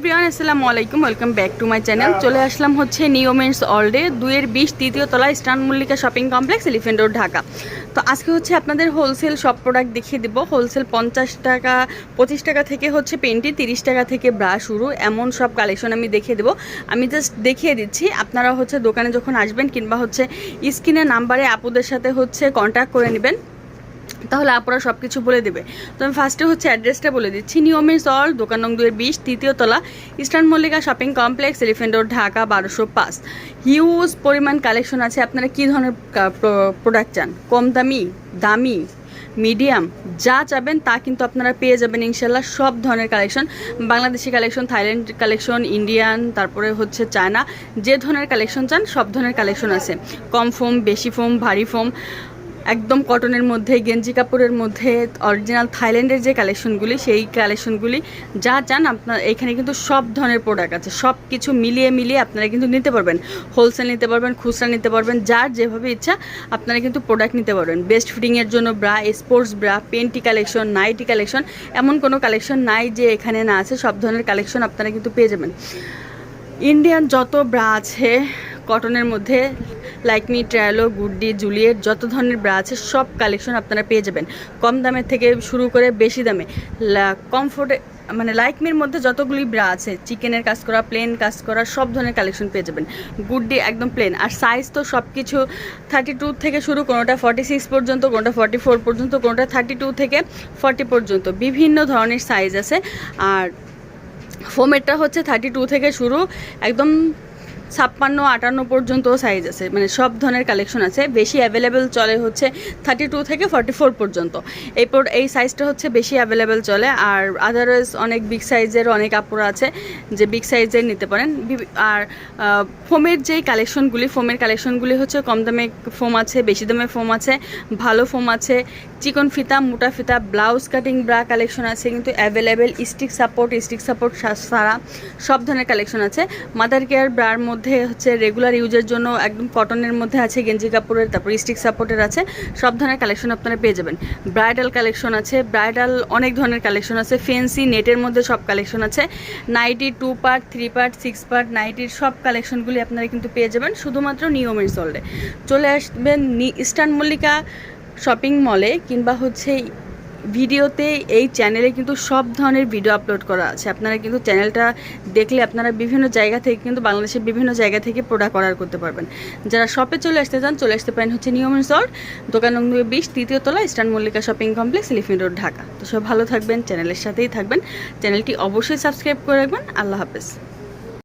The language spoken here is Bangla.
এভরিওয়ান আসসালামু আলাইকুম welcome back to my channel. চলে আসলাম হচ্ছে নিওমেন্টস অল ডে দুইয়ের বিশ তৃতীয় তলা Eastern Mallika shopping complex elephant road Dhaka. তো আজকে হচ্ছে আপনাদের হোলসেল সব প্রোডাক্ট দেখিয়ে দেবো। হোলসেল পঞ্চাশ টাকা পঁচিশ টাকা থেকে হচ্ছে পেন্টি তিরিশ টাকা থেকে ব্রা শুরু। এমন সব কালেকশন আমি দেখিয়ে দেবো। আমি জাস্ট দেখিয়ে দিচ্ছি। আপনারা হচ্ছে দোকানে যখন আসবেন কিংবা হচ্ছে স্ক্রিনের নাম্বারে আপুদের সাথে হচ্ছে কন্ট্যাক্ট করে নেবেন। তাহলে আপুরা সব কিছু বলে দেবে। তো আমি ফার্স্টে হচ্ছে অ্যাড্রেসটা বলে দিচ্ছি। নিয়মের সল দোকান নং দুয়ের বিশ, তৃতীয় তলা Eastern Mallika shopping complex elephant road Dhaka বারোশো পাঁচ। হিউজ পরিমাণ কালেকশন আছে। আপনারা কী ধরনের প্রোডাক্ট চান? কম দামি দামি মিডিয়াম যা চাবেন তা কিন্তু আপনারা পেয়ে যাবেন ইনশাল্লাহ সব ধরনের collection Bangladeshi collection Thailand collection Indian তারপরে হচ্ছে চায়না যে ধরনের কালেকশন চান সব ধরনের কালেকশন আছে। কম ফোম বেশি ফোম ভারী ফোম একদম কটনের মধ্যে, গেঞ্জি কাপড়ের মধ্যে অরিজিনাল থাইল্যান্ডের যে কালেকশনগুলি সেই কালেকশনগুলি যা চান আপনার, এখানে কিন্তু সব ধরনের প্রোডাক্ট আছে। সব কিছু মিলিয়ে মিলিয়ে আপনারা কিন্তু নিতে পারবেন। হোলসেল নিতে পারবেন, খুচরা নিতে পারবেন, যার যেভাবে ইচ্ছা আপনারা কিন্তু প্রোডাক্ট নিতে পারবেন। বেস্ট ফিটিংয়ের জন্য bra sports bra panty collection nighty collection এমন কোনো কালেকশন নাই যে এখানে না আছে, সব ধরনের কালেকশন আপনারা কিন্তু পেয়ে যাবেন। ইন্ডিয়ান যত ব্রা আছে কটনের মধ্যে লাইকমি ট্রায়ালো গুডডি জুলিয়েট যত ধরনের ব্রা আছে, সব কালেকশন আপনারা পেয়ে যাবেন। কম দামের থেকে শুরু করে বেশি দামে। কমফোর্টে মানে লাইকমির মধ্যে যতগুলি ব্রা আছে চিকেনের কাজ করা প্লেন কাজ করা, সব ধরনের কালেকশন পেয়ে যাবেন। গুডডি একদম প্লেন আর সাইজ তো সব কিছু থার্টি টু থেকে শুরু, কোনোটা ফর্টি সিক্স পর্যন্ত, কোনোটা ফর্টি ফোর পর্যন্ত, কোনোটা থার্টি টু থেকে ফর্টি পর্যন্ত। বিভিন্ন ধরনের সাইজ আছে। আর ফোমেরটা হচ্ছে থার্টি টু থেকে শুরু। একদম ছাপ্পান্ন, আটান্ন পর্যন্ত সাইজ আছে। মানে সব ধরনের কালেকশন আছে। বেশি অ্যাভেলেবেল চলে হচ্ছে থার্টি টু থেকে ফর্টি ফোর পর্যন্ত। এরপর এই সাইজটা হচ্ছে বেশি অ্যাভেলেবেল চলে। আর আদারওয়াইজ অনেক বিগ সাইজের অনেক কাপড় আছে যে বিগ সাইজের নিতে পারেন। আর ফোমের যেই কালেকশনগুলি ফোমের কালেকশনগুলি হচ্ছে কম দামে ফোম আছে, বেশি দামে ফোম আছে, ভালো ফোম আছে, চিকন ফিতা, মোটা ফিতা ব্লাউজ কাটিং ব্রা কালেকশন আছে, কিন্তু available stick support stick support সারা সব ধরনের কালেকশন আছে। মাদার কেয়ার ব্রার মধ্যে হচ্ছে রেগুলার ইউজের জন্য একদম কটনের মধ্যে আছে, গেঞ্জি কাপড়ের, তারপর স্টিক সাপোর্টের আছে, সব ধরনের কালেকশন আপনারা পেয়ে যাবেন। ব্রাইডাল কালেকশন আছে ব্রাইডাল অনেক ধরনের কালেকশন আছে ফেন্সি নেটের মধ্যে সব কালেকশন আছে। Nighty two part three part six part নাইটির সব কালেকশনগুলি আপনারা কিন্তু পেয়ে যাবেন, শুধুমাত্র নিয়মের চললে চলে আসবেন ইস্টার্ন মল্লিকা শপিং মলে কিংবা হচ্ছে ভিডিওতে এই চ্যানেলে কিন্তু সব ধরনের ভিডিও আপলোড করা আছে। আপনারা কিন্তু চ্যানেলটা দেখলে আপনারা বিভিন্ন জায়গা থেকে কিন্তু বাংলাদেশের বিভিন্ন জায়গা থেকে প্রোডাক্ট অর্ডার করতে পারবেন। যারা শপে চলে আসতে চান, চলে আসতে পারেন হচ্ছে নিয়ম সল্ট দোকান নং বিশ, তৃতীয় তলা Eastern Mallika shopping complex elephant road Dhaka. তো সব ভালো থাকবেন চ্যানেলের সাথেই থাকবেন। চ্যানেলটি অবশ্যই সাবস্ক্রাইব করে রাখবেন। আল্লাহ হাফেজ।